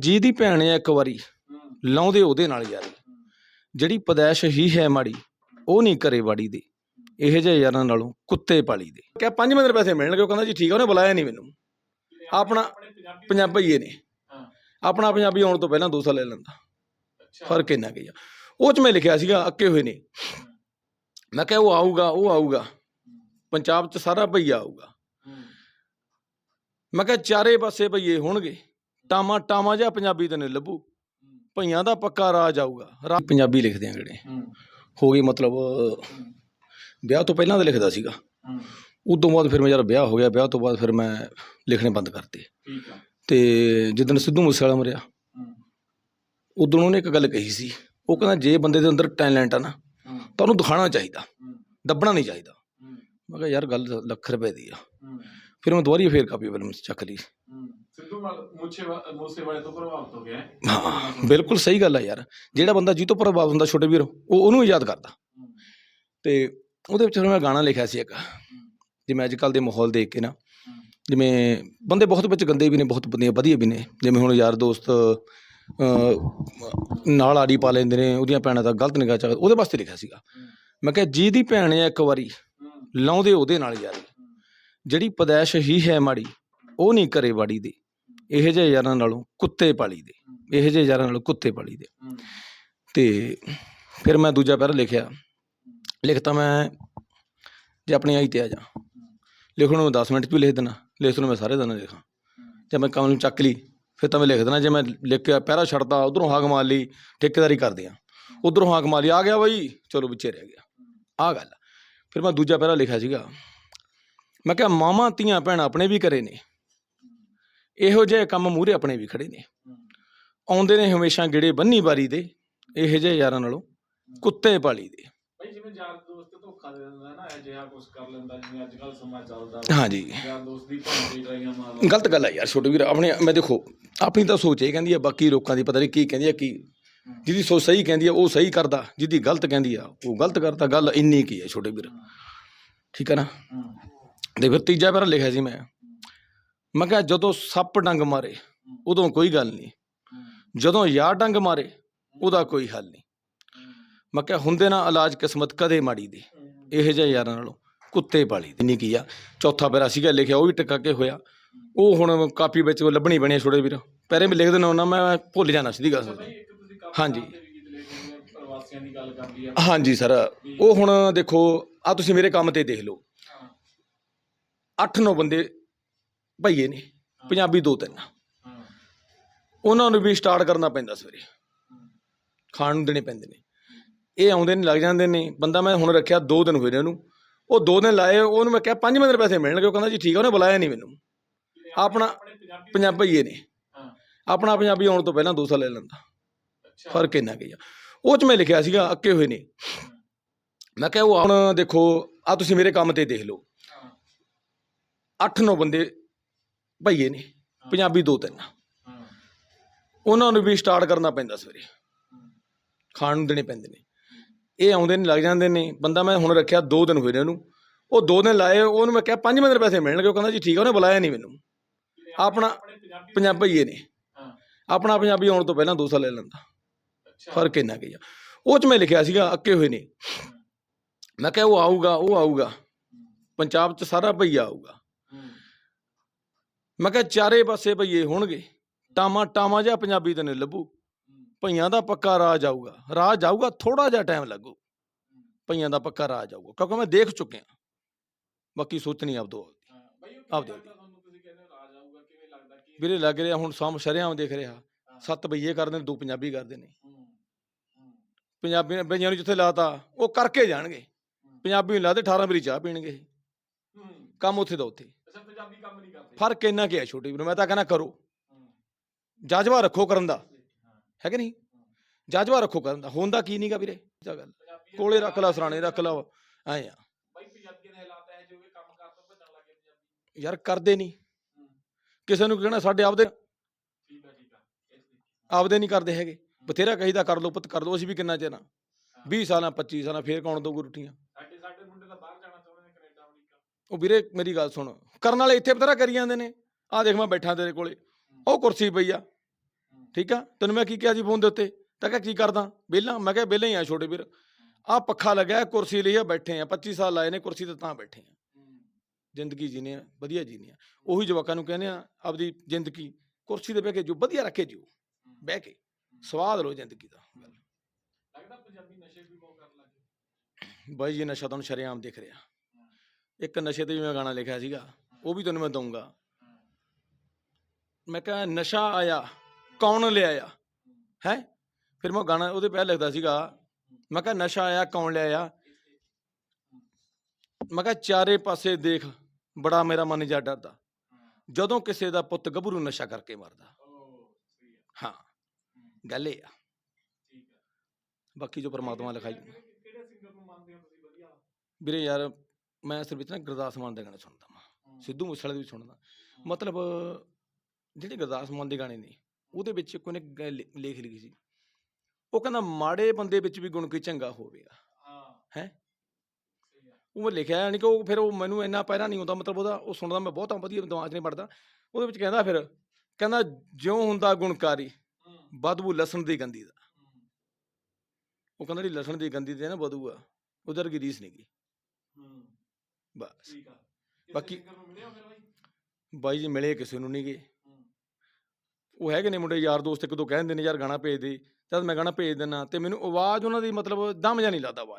ਜਿਹਦੀ ਭੈਣ ਆ ਇੱਕ ਵਾਰੀ ਹੂੰ। ਲਾਉਂਦੇ ਉਹਦੇ ਨਾਲ ਯਾਰੀ। ਜਿਹੜੀ ਪਦੈਸ਼ ਹੀ ਹੈ ਮਾੜੀ ਉਹ ਨਹੀਂ ਕਰੇ ਬਾੜੀ ਦੀ। ਇਹੋ ਜਿਹੇ ਯਾਰਾਂ ਨਾਲੋਂ ਕੁੱਤੇ ਪਾਲੀ ਦੇ। ਕਿਹਾ 5 ਮਿੰਟ ਪੈਸੇ ਮਿਲਣਗੇ ਉਹ ਕਹਿੰਦਾ ਜੀ ਠੀਕ ਆ ਉਹਨੇ ਬੁਲਾਇਆ ਨਹੀਂ ਮੈਨੂੰ। ਆਪਣਾ ਆਪਣੇ ਪੰਜਾਬੀ ਪੰਜਾਬੀਏ ਨੇ। ਹਾਂ। ਆਪਣਾ ਪੰਜਾਬੀ ਆਉਣ ਤੋਂ ਪਹਿਲਾਂ 2 ਸਾਲ ਲੈ ਲੈਂਦਾ। ਫ਼ਰਕ ਇੰਨਾ ਕੀ ਆ। ਉਹ ਚ ਮੈਂ ਲਿਖਿਆ ਸੀਗਾ ਅੱਕੇ ਹੋਏ ਨੇ। ਮੈਂ ਕਿਹਾ ਉਹ ਆਊਗਾ ਉਹ ਆਊਗਾ। ਪੰਜਾਬ ਚ ਸਾਰਾ ਭਈਆ ਆਊਗਾ। ਹੂੰ। ਮੈਂ ਕਿਹਾ ਚਾਰੇ ਪਾਸੇ ਭਈਏ ਹੋਣਗੇ। ਟਾਮਾ ਟਾਮਾ ਜਿਹਾ ਪੰਜਾਬੀ ਤੇ ਨਹੀਂ ਲੱਭੂ ਭਈਆਂ ਦਾ ਪੱਕਾ ਰਾਜ ਆਊਗਾ। ਰਾਜ ਪੰਜਾਬੀ ਲਿਖਦੇ ਆ ਜਿਹੜੇ। ਹੂੰ। ਗਈ ਮਤਲਬ ਵਿਆਹ ਤੋਂ ਪਹਿਲਾਂ ਤਾਂ ਲਿਖਦਾ ਸੀਗਾ। ਉਦੋਂ ਬਾਅਦ ਫਿਰ ਮੇਰਾ ਵਿਆਹ ਹੋ ਗਿਆ ਵਿਆਹ ਤੋਂ ਬਾਅਦ ਫਿਰ ਮੈਂ ਲਿਖਣੇ ਬੰਦ ਕਰਤੇ। ਠੀਕ ਆ। ਤੇ ਜਿੱਦਣ ਸਿੱਧੂ ਮੂਸੇਵਾਲਾ ਮਰਿਆ ਉਦੋਂ ਉਹਨੇ ਇੱਕ ਗੱਲ ਕਹੀ ਸੀ। ਉਹ ਕਹਿੰਦਾ ਜੇ ਬੰਦੇ ਦੇ ਅੰਦਰ ਟੈਲੈਂਟ ਆ ਨਾ ਤਾਂ ਉਹਨੂੰ ਦਿਖਾਉਣਾ ਚਾਹੀਦਾ। ਦੱਬਣਾ ਨਹੀਂ ਚਾਹੀਦਾ। ਮੈਂ ਕਿਹਾ ਯਾਰ ਗੱਲ ਲੱਖ ਰੁਪਏ ਦੀ ਆ। ਫਿਰ ਮੈਂ ਦੁਬਾਰੀ ਫੇਰ ਕਾਪੀ ਫਿਲਮ ਚੱਕ ਲਈ। ਸਿੱਧੂ ਮੂਸੇ ਮੂਸੇ ਵਾਲੇ ਤੋਂ ਪ੍ਰਭਾਵਿਤ ਹੋ ਗਿਆ ਹਾਂ। ਬਿਲਕੁਲ ਸਹੀ ਗੱਲ ਆ ਯਾਰ। ਜਿਹੜਾ ਬੰਦਾ ਜੀ ਤੋਂ ਪ੍ਰਭਾਵ ਹੁੰਦਾ ਛੋਟੇ ਵੀਰ, ਉਹ ਉਹਨੂੰ ਯਾਦ ਕਰਦਾ। ਹੂੰ ਤੇ ਉਹਦੇ ਵਿੱਚ ਫਿਰ ਮੈਂ ਗਾਣਾ ਲਿਖਿਆ ਸੀ ਇੱਕ, ਜਿਵੇਂ ਅੱਜ ਕੱਲ ਦੇ ਮਾਹੌਲ ਦੇਖ ਕੇ ਨਾ, ਜਿਵੇਂ ਬੰਦੇ ਬਹੁਤ ਵਿੱਚ ਗੰਦੇ ਵੀ ਨੇ, ਬਹੁਤ ਬੰਦੇ ਵਧੀਆ ਵੀ ਨੇ। ਜਿਵੇਂ ਹੁਣ ਯਾਰ ਦੋਸਤ ਨਾਲ ਆੜੀ ਪਾ ਲੈਂਦੇ ਨੇ, ਉਹਦੀਆਂ ਭੈਣਾਂ ਦਾ ਗਲਤ ਨਿਗਾਹ ਚ ਉਹਦੇ ਵਾਸਤੇ ਲਿਖਿਆ ਸੀਗਾ। ਮੈਂ ਕਿਹਾ ਜਿਹਦੀ ਭੈਣ ਆ ਇੱਕ ਵਾਰੀ, ਲਾਉਂਦੇ ਉਹਦੇ ਨਾਲ ਯਾਰੀ। ਜਿਹੜੀ ਪਦੈਸ਼ ਹੀ ਹੈ ਮਾੜੀ, ਉਹ ਨਹੀਂ ਕਰੇ ਬਾੜੀ ਦੀ। ਇਹੋ ਜਿਹੇ ਯਾਰਾਂ ਨਾਲੋਂ ਕੁੱਤੇ ਪਾਲੀ ਦੇ। ਇਹੋ ਜਿਹੇ ਯਾਰਾਂ ਨਾਲੋਂ ਕੁੱਤੇ ਪਾਲੀ ਦੇ। ਤੇ ਫਿਰ ਮੈਂ ਦੂਜਾ ਪੈਰਾ ਲਿਖਿਆ। ਲਿਖਤਾ ਮੈਂ ਜੇ ਆਪਣੀ ਆਈ ਤੇ ਆ ਜਾ। ਲਿਖਣ ਨੂੰ 10 ਮਿੰਟ 'ਚ ਵੀ ਲਿਖ ਦੇਣਾ। ਲਿਖਣ ਨੂੰ ਮੈਂ ਸਾਰੇ ਦਿਨ ਲਿਖਾਂ। ਜੇ ਮੈਂ ਕੰਮ ਨੂੰ ਚੱਕ ਲਈ ਫਿਰ ਤਾਂ ਮੈਂ ਲਿਖ ਦੇਣਾ। ਜੇ ਮੈਂ ਲਿਖ ਕੇ ਪੈਰਾ ਛੱਡਦਾ ਉਧਰੋਂ ਹਾਕ ਮਾਰ ਲਈ ਠੇਕੇਦਾਰੀ ਕਰਦੇ ਆ ਉਧਰੋਂ ਹਾਕ ਮਾਰ ਲਈ ਆ ਗਿਆ ਬਾਈ ਚਲੋ ਵਿੱਚੇ ਰਹਿ ਗਿਆ। ਆ ਗੱਲ। ਫਿਰ ਮੈਂ ਦੂਜਾ ਪੈਰਾ ਲਿਖਿਆ ਸੀਗਾ। ਮੈਂ ਕਿਹਾ ਮਾਵਾਂ ਧੀਆਂ ਭੈਣਾਂ ਆਪਣੇ ਵੀ ਕਰੇ ਨੇ। ਇਹੋ ਜਿਹੇ ਕੰਮ ਮੂਹਰੇ ਆਪਣੇ ਵੀ ਖੜੇ ਨੇ। ਆਉਂਦੇ ਨੇ ਹਮੇਸ਼ਾ ਗਿੜੇ ਬੰਨੀ ਬਾਰੀ ਦੇ ਇਹੋ ਜਿਹੇ ਯਾਰਾਂ ਨਾਲੋਂ ਕੁੱਤੇ ਪਾਲੀ ਦੇ। ਭਾਈ ਜਿਵੇਂ ਯਾਰ ਦੋਸਤ ਧੋਖਾ ਦੇ ਦਿੰਦਾ ਨਾ ਇਹ ਜਿਹਾ ਕੁਝ ਕਰ ਲੈਂਦਾ ਜਿਵੇਂ ਅੱਜ ਕੱਲ ਸਮਾਂ ਚੱਲਦਾ। ਹਾਂਜੀ। ਯਾਰ ਦੋਸਤ ਦੀ ਭੰਨ ਦੀ ਟਰਾਈਆਂ ਮਾਰਦਾ ਗਲਤ ਗੱਲ ਹੈ ਯਾਰ ਛੋਟੇ ਵੀਰ ਆਪਣੇ ਮੈਂ ਦੇਖੋ ਆਪਣੀ ਤਾਂ ਸੋਚ ਇਹ ਕਹਿੰਦੀ ਹੈ ਬਾਕੀ ਲੋਕਾਂ ਦੀ ਪਤਾ ਨਹੀਂ ਕੀ ਕਹਿੰਦੀ ਹੈ ਕੀ ਜਿਹਦੀ ਸੋਚ ਸਹੀ ਕਹਿੰਦੀ ਹੈ ਉਹ ਸਹੀ ਕਰਦਾ ਜਿਹਦੀ ਗਲਤ ਕਹਿੰਦੀ ਆ ਉਹ ਗਲਤ ਕਰਦਾ ਗੱਲ ਇੰਨੀ ਕੀ ਹੈ ਛੋਟੇ ਵੀਰ। ਠੀਕ ਹੈ ਨਾ? ਤੇ ਫਿਰ ਤੀਜਾ ਪੈਰਾ ਲਿਖਿਆ ਸੀ ਮੈਂ ਮੈਂ ਕਿਹਾ ਜਦੋਂ ਸੱਪ ਡੰਗ ਮਾਰੇ, ਉਦੋਂ ਕੋਈ ਗੱਲ ਨਹੀਂ। ਜਦੋਂ ਯਾਰ ਡੰਗ ਮਾਰੇ, ਉਹਦਾ ਕੋਈ ਹੱਲ ਨਹੀਂ। ਮੈਂ ਕਿਹਾ ਹੁੰਦੇ ਨਾ ਇਲਾਜ ਕਿਸਮਤ ਕਦੇ ਮਾੜੀ ਦੀ। ਇਹੋ ਜਿਹੇ ਯਾਰਾਂ ਨਾਲੋਂ ਕੁੱਤੇ ਪਾਲੀ ਦੀ। ਨਹੀਂ ਕੀ ਆ? ਚੌਥਾ ਪੈਰਾ ਸੀਗਾ ਲਿਖਿਆ, ਉਹ ਵੀ ਟਿਕਾ ਕੇ ਹੋਇਆ। ਉਹ ਹੁਣ ਕਾਪੀ ਵਿੱਚ ਉਹ ਲੱਭਣੀ ਬਣੀ ਛੋੜੇ ਛੋਟੇ ਵੀਰ। ਪਹਿਰੇ ਵੀ ਲਿਖ ਦੇਣਾ ਉਹਨਾਂ ਮੈਂ ਭੁੱਲ ਜਾਣਾ ਸਿੱਧੀ ਗੱਲ। ਭਾਈ ਹਾਂਜੀ। ਪ੍ਰਵਾਸੀਆਂ ਦੀ ਗੱਲ ਕਰਦੀ ਆ ਹਾਂਜੀ ਸਰ, ਉਹ ਹੁਣ ਦੇਖੋ ਆ ਤੁਸੀਂ ਮੇਰੇ ਕੰਮ ਤੇ ਦੇਖ ਲਓ। ਹਾਂ 8-9 ਬੰਦੇ ਭਈਏ ਨੇ ਪੰਜਾਬੀ ਦੋ ਤਿੰਨ। ਹਾਂ। ਉਹਨਾਂ ਨੂੰ ਵੀ ਸਟਾਰਟ ਕਰਨਾ ਪੈਂਦਾ ਸਵੇਰੇ। ਖਾਣ ਨੂੰ ਦੇਣੇ ਪੈਂਦੇ ਨੇ। ਇਹ ਆਉਂਦੇ ਨੇ ਲੱਗ ਜਾਂਦੇ ਨੇ। ਬੰਦਾ ਮੈਂ ਹੁਣ ਰੱਖਿਆ 2 ਦਿਨ ਹੋਏ ਨੇ ਉਹਨੂੰ। ਉਹ 2 ਦਿਨ ਲਾਏ ਉਹਨੂੰ ਮੈਂ ਕਿਹਾ 5 ਮਿੰਟ ਪੈਸੇ ਮਿਲਣਗੇ। ਉਹ ਕਹਿੰਦਾ ਜੀ ਠੀਕ ਆ ਉਹਨੇ ਬੁਲਾਇਆ ਨਹੀਂ ਮੈਨੂੰ। ਆਪਣਾ ਆਪਣੇ ਪੰਜਾਬੀ ਪੰਜਾਬੀਏ ਨੇ। ਹਾਂ। ਆਪਣਾ ਪੰਜਾਬੀ ਆਉਣ ਤੋਂ ਪਹਿਲਾਂ 2 ਸਾਲ ਲੈ ਲੈਂਦਾ। ਫ਼ਰਕ ਇੰਨਾ ਕੀ ਆ। ਉਹ ਚ ਮੈਂ ਲਿਖਿਆ ਸੀਗਾ ਅੱਕੇ ਹੋਏ ਨੇ। ਮੈਂ ਕਿਹਾ ਉਹ ਹੁਣ ਦੇਖੋ ਆ ਤੁਸੀਂ ਮੇਰੇ ਕੰਮ ਤੇ ਦੇਖ ਲਓ। ਹਾਂ। 8-9 ਬੰਦੇ ਭਈਏ ਨੇ ਪੰਜਾਬੀ ਦੋ ਤਿੰਨ। ਉਹਨਾਂ ਨੂੰ ਵੀ ਸਟਾਰਟ ਕਰਨਾ ਪੈਂਦਾ ਸਵੇਰੇ। ਖਾਣ ਨੂੰ ਦੇਣੇ ਪੈਂਦੇ ਨੇ। ਇਹ ਆਉਂਦੇ ਨੇ ਲੱਗ ਜਾਂਦੇ ਨੇ। ਬੰਦਾ ਮੈਂ ਹੁਣ ਰੱਖਿਆ 2 ਦਿਨ ਹੋਏ ਨੇ ਉਹਨੂੰ। ਉਹ 2 ਦਿਨ ਲਾਏ ਉਹਨੂੰ ਮੈਂ ਕਿਹਾ 5 ਮਿੰਟ ਪੈਸੇ ਮਿਲਣਗੇ। ਉਹ ਕਹਿੰਦਾ ਜੀ ਠੀਕ ਆ ਉਹਨੇ ਬੁਲਾਇਆ ਨਹੀਂ ਮੈਨੂੰ। ਆਪਣਾ ਆਪਣੇ ਪੰਜਾਬੀ ਪੰਜਾਬੀਏ ਨੇ। ਆਪਣਾ ਪੰਜਾਬੀ ਆਉਣ ਤੋਂ ਪਹਿਲਾਂ 2 ਸਾਲ ਲੈ ਲੈਂਦਾ। ਫ਼ਰਕ ਇੰਨਾ ਕੀ ਆ। ਉਹ ਚ ਮੈਂ ਲਿਖਿਆ ਸੀਗਾ ਅੱਕੇ ਹੋਏ ਨੇ। ਮੈਂ ਕਿਹਾ ਉਹ ਆਊਗਾ ਉਹ ਆਊਗਾ। ਪੰਜਾਬ ਚ ਸਾਰਾ ਭਈਆ ਆਊਗਾ। ਮੈਂ ਕਿਹਾ ਚਾਰੇ ਪਾਸੇ ਭਈਏ ਹੋਣਗੇ। ਟਾਮਾ ਟਾਮਾ ਜਿਹਾ ਪੰਜਾਬੀ ਤੇ ਨਹੀਂ ਲੱਭੂ। ਭਈਆਂ ਦਾ ਪੱਕਾ ਰਾਜ ਆਊਗਾ। ਰਾਜ ਆਊਗਾ ਥੋੜਾ ਜਿਹਾ ਟਾਈਮ ਲੱਗੂ। ਭਈਆਂ ਦਾ ਪੱਕਾ ਰਾਜ ਆਊਗਾ। ਕਿਉਂਕਿ ਮੈਂ ਦੇਖ ਚੁੱਕਿਆ। ਬਾਕੀ ਸੋਚਣੀ ਆਪਦੋ ਆਪਦੇ। ਕਿਵੇਂ ਲੱਗਦਾ ਤੁਹਾਨੂੰ? ਤੁਸੀਂ ਕਹਿੰਦੇ ਹੋ ਰਾਜ ਆਊਗਾ ਕਿਵੇਂ ਲੱਗਦਾ ਕੀ ਵੀਰੇ ਲੱਗ ਰਿਹਾ ਹੁਣ ਸਾਮ ਸ਼ਰਿਆਮ ਦੇਖ ਰਿਹਾ। ਸੱਤ ਭਈਏ ਕਰਦੇ ਨੇ ਦੋ ਪੰਜਾਬੀ ਕਰਦੇ ਨੇ। ਪੰਜਾਬੀ ਨੇ ਭਈਆਂ ਨੂੰ ਜਿੱਥੇ ਲਾਤਾ ਉਹ ਕਰਕੇ ਜਾਣਗੇ। ਪੰਜਾਬੀ ਨੂੰ ਲਾਦੇ 18 ਵਾਰੀ ਚਾਹ ਪੀਣਗੇ। ਕੰਮ ਉੱਥੇ ਦਾ ਉੱਥੇ। ਅੱਛਾ ਪੰਜਾਬੀ ਕੰਮ ਨਹੀਂ ਕਰਦੇ। ਫ਼ਰਕ ਇੰਨਾ ਕੀ ਹੈ ਛੋਟੀ ਵੀਰ? ਮੈਂ ਤਾਂ ਕਹਿੰਦਾ ਕਰੋ। ਜਜ਼ਬਾ ਰੱਖੋ ਕਰਨ ਦਾ। ਹਾਂ। ਕਿ ਨਹੀਂ? ਜਜ਼ਬਾ ਰੱਖੋ ਕਰਨ ਦਾ। ਹੁੰਦਾ ਕੀ ਨਹੀਂਗਾ ਵੀਰੇ? ਇਹ ਗੱਲ। ਕੋਲੇ ਰੱਖ ਲਾ ਸਰਾਣੇ ਰੱਖ ਲਾ। ਐ ਆ। ਬਈ ਪੰਜਾਬੀ ਦੇ ਹਾਲਾਤ ਹੈ ਜੋ ਕਿ ਕੰਮ ਕਰ ਤੋਂ ਭੱਜਣ ਲੱਗੇ ਪੰਜਾਬੀ। ਯਾਰ ਕਰਦੇ ਨਹੀਂ। ਕਿਸੇ ਨੂੰ ਕਹਿਣਾ? ਸਾਡੇ ਆਪਦੇ ਠੀਕ ਆ ਠੀਕ ਆ। ਇਸ ਤਰੀਕੇ ਆਪਦੇ ਨਹੀਂ ਕਰਦੇ ਹੈਗੇ। ਬਥੇਰਾ ਕਹੀਦਾ ਕਰ ਲਓ ਪੁੱਤ ਕਰ ਲਓ। ਅਸੀਂ ਵੀ ਕਿੰਨਾ ਚਿਰ 20 ਸਾਲਾਂ 25 ਸਾਲਾਂ ਫੇਰ ਕੌਣ ਦਊਗਾ ਰੋਟੀਆਂ ਸਾਡੇ ਸਾਡੇ ਮੁੰਡੇ ਤਾਂ ਬਾਹਰ ਜਾਣਾ ਚਾਹੁੰਦੇ ਨੇ ਕੈਨੇਡਾ ਅਮਰੀਕਾ ਉਹ ਵੀਰੇ ਮੇਰੀ ਗੱਲ ਸੁਣ ਕਰਨ ਵਾਲੇ ਇੱਥੇ ਬਥੇਰਾ ਕਰੀ ਜਾਂਦੇ ਨੇ। ਆਹ ਦੇਖ ਮੈਂ ਬੈਠਾ ਤੇਰੇ ਕੋਲੇ ਉਹ ਕੁਰਸੀ ਪਈ ਆ। ਠੀਕ ਆ? ਤੈਨੂੰ ਮੈਂ ਕੀ ਕਿਹਾ ਸੀ ਫੋਨ ਦੇ ਉੱਤੇ? ਤਾਂ ਕਿਹਾ ਕੀ ਕਰਦਾ? ਵਿਹਲਾ? ਮੈਂ ਕਿਹਾ ਵਿਹਲਾ ਹੀ ਆ ਛੋਟੇ ਵੀਰ। ਆ ਪੱਖਾ ਲੱਗਿਆ ਕੁਰਸੀ ਲਈ ਆ ਬੈਠੇ ਆ। 25 ਸਾਲ ਲਾਏ ਨੇ ਕੁਰਸੀ ਤੇ ਤਾਂ ਬੈਠੇ ਆ। ਜ਼ਿੰਦਗੀ ਜੀਨੇ ਆ ਵਧੀਆ ਜੀਨੇ ਆ। ਉਹੀ ਜਵਾਕਾਂ ਨੂੰ ਕਹਿੰਦੇ ਆ ਆਪਦੀ ਜ਼ਿੰਦਗੀ ਕੁਰਸੀ ਤੇ ਬਹਿ ਕੇ ਜੋ ਵਧੀਆ ਰੱਖੇ ਜਿਓ ਬਹਿ ਕੇ ਸਵਾਦ ਲਓ ਜ਼ਿੰਦਗੀ ਦਾ। ਲੱਗਦਾ ਪੰਜਾਬੀ ਨਸ਼ੇ ਵੀ ਬਹੁਤ ਕਰਨ ਲੱਗੇ ਬਾਈ ਜੀ ਨਸ਼ਾ ਤੁਹਾਨੂੰ ਸ਼ਰੇਆਮ ਦਿਖ ਰਿਹਾ। ਇੱਕ ਨਸ਼ੇ ਤੇ ਵੀ ਮੈਂ ਗਾਣਾ ਲਿਖਿਆ ਸੀਗਾ ਉਹ ਵੀ ਤੁਹਾਨੂੰ ਮੈਂ ਦਊਂਗਾ। ਮੈਂ ਕਿਹਾ ਨਸ਼ਾ ਆਇਆ ਕੌਣ ਲਿਆਇਆ? ਹੈ? ਫਿਰ ਮੈਂ ਗਾਣਾ ਉਹਦੇ ਪਹਿਲਾਂ ਲਿਖਦਾ ਸੀਗਾ ਮੈਂ ਕਿਹਾ ਨਸ਼ਾ ਆਇਆ ਕੌਣ ਲਿਆਇਆ? ਮੈਂ ਕਿਹਾ ਚਾਰੇ ਪਾਸੇ ਦੇਖ ਬੜਾ ਮੇਰਾ ਮਨ ਜਾ ਡਰਦਾ। ਜਦੋਂ ਕਿਸੇ ਦਾ ਪੁੱਤ ਗੱਭਰੂ ਨਸ਼ਾ ਕਰਕੇ ਮਰਦਾ। ਹੈ ਗੱਲ ਇਹ ਆ। ਬਾਕੀ ਜੋ ਪ੍ਰਮਾਤਮਾ ਲਿਖਾਈ। ਵੀਰੇ ਯਾਰ ਮੈਂ ਅਸਲ ਵਿੱਚ ਨਾ ਗੁਰਦਾਸ ਮਾਨ ਦੇ ਗਾਣੇ ਸੁਣਦਾ ਹਾਂ। ਸਿੱਧੂ ਮੂਸੇਵਾਲੇ ਦੇ ਵੀ ਸੁਣਦਾ। ਮਤਲਬ ਜਿਹੜੇ ਗੁਰਦਾਸ ਮਾਨ ਦੇ ਗਾਣੇ ਨੇ ਉਹਦੇ ਵਿੱਚ ਕੋਈ ਨੇ ਲੇਖ ਲਿਖੀ ਸੀ। ਉਹ ਕਹਿੰਦਾ ਮਾੜੇ ਬੰਦੇ ਵਿੱਚ ਵੀ ਗੁਣ ਕੀ ਚੰਗਾ ਹੋਵੇਗਾ ਹਾਂ। ਹੈਂ? ਉਹ ਮੈਂ ਲਿਖਿਆ ਯਾਨੀ ਕਿ ਉਹ ਫਿਰ ਉਹ ਮੈਨੂੰ ਇੰਨਾ ਪਹਿਰਾ ਨਹੀਂ ਹੁੰਦਾ ਮਤਲਬ ਉਹਦਾ ਉਹ ਸੁਣਦਾ ਮੈਂ ਬਹੁਤ ਵਧੀਆ ਦਿਮਾਗ 'ਚ ਨਹੀਂ ਪੜਦਾ ਉਹਦੇ ਵਿੱਚ ਕਹਿੰਦਾ ਫਿਰ ਕਹਿੰਦਾ ਜਿਉਂ ਹੁੰਦਾ ਗੁਣਕਾਰੀ ਬਦਬੂ ਲਸਣ ਦੀ ਗੰਦੀ ਦਾ। ਉਹ ਕਹਿੰਦਾ ਜਿਹੜੀ ਲਸਣ ਦੀ ਗੰਦੀ ਤੇ ਨਾ ਬਦਬੂ ਆ ਉਧਰ ਕੀ ਰੀਸ ਨਹੀਂਗੀ ਹੂੰ ਬਸ। ਠੀਕ ਆ। ਕਿਸੇ ਬਾਕੀ- ਨੂੰ ਫਿਰ ਬਾਈ? ਬਾਈ ਜੀ ਮਿਲੇ ਕਿਸੇ ਨੂੰ ਨਹੀਂਗੇ ਹੂੰ। ਉਹ ਹੈਗੇ ਨੇ ਮੁੰਡੇ ਯਾਰ ਦੋਸਤ ਇੱਕ ਦੋ ਕਹਿੰਦੇ ਨੇ ਯਾਰ ਗਾਣਾ ਭੇਜ ਦੇ। ਜਦ ਮੈਂ ਗਾਣਾ ਭੇਜ ਦਿੰਨਾ ਤੇ ਮੈਨੂੰ ਆਵਾਜ਼ ਉਹਨਾਂ ਦੀ ਮਤਲਬ ਦਮ ਜਾਂ ਨਹੀਂ ਲੱਗਦਾ ਆਵਾਜ਼।